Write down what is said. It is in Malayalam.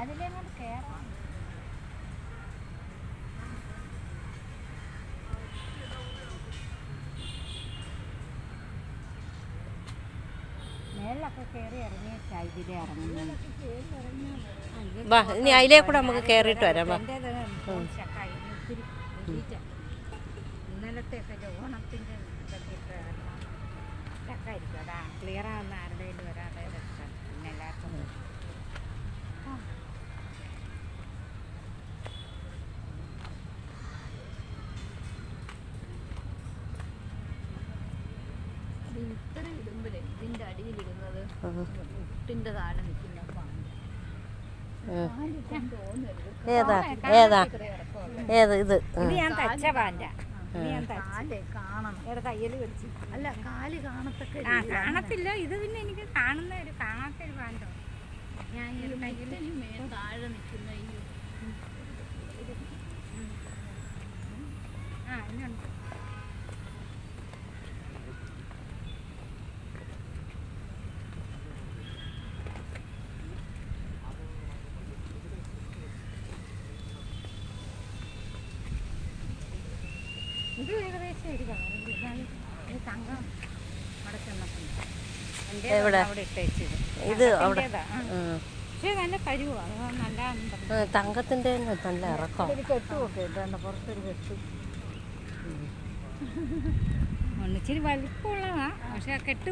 അതിലെങ്ങോട്ട് കയറാം വാ ഇനി അതിലേ കൂടെ നമുക്ക് കയറിയിട്ട് വരാം വാ. ഇന്നലത്തെ ഓണത്തിന്റെ ഓണത്തിന്റെ ഇതൊക്കെ ക്ലിയർ ആവുന്ന ആരുടെയും ഒരാളുടെ ഇതൊക്കെ പിന്നെ എല്ലാവർക്കും ആ. ഇത്ര ഇടുമ്പോഴേ ഇതിന്റെ അടിയിലിടുന്നത് മുട്ടിന്റെ താഴെ നിൽക്കുന്ന ഏതാ? ഏതാ? ഏത് ഇത്? ഇത് ഞാൻ തച്ച പാന്റെ അല്ല കാൽ കാണത്തക്ക കാണത്തില്ല. ഇത് പിന്നെ എനിക്ക് കാണുന്ന ഒരു കാണാത്ത ഒരു പാന്റോ ഞാൻ താഴെ നിൽക്കുന്ന ഈ ആ ഇന്നുണ്ട് ഇത് ഏകദേശം ഒരു ഇതാണ് ഈ തങ്കം ചെന്നപ്പോൾ എവിടെ? അവിടെ ഇട്ടേച്ചത്. ഇത് അവിടെ. തങ്കത്തിന്റെതാ, ആ. ഉം. പക്ഷേ നല്ല നല്ല ആ, തങ്കത്തിന്റെ നല്ല ഇറക്കം. ഒരു കെട്ടുമൊക്കെ ഇട്ടുണ്ട് പുറത്തൊരു കെട്ടു. ഒന്നിച്ചിരി വലിപ്പമുള്ളതാ. പക്ഷെ ആ കെട്ട്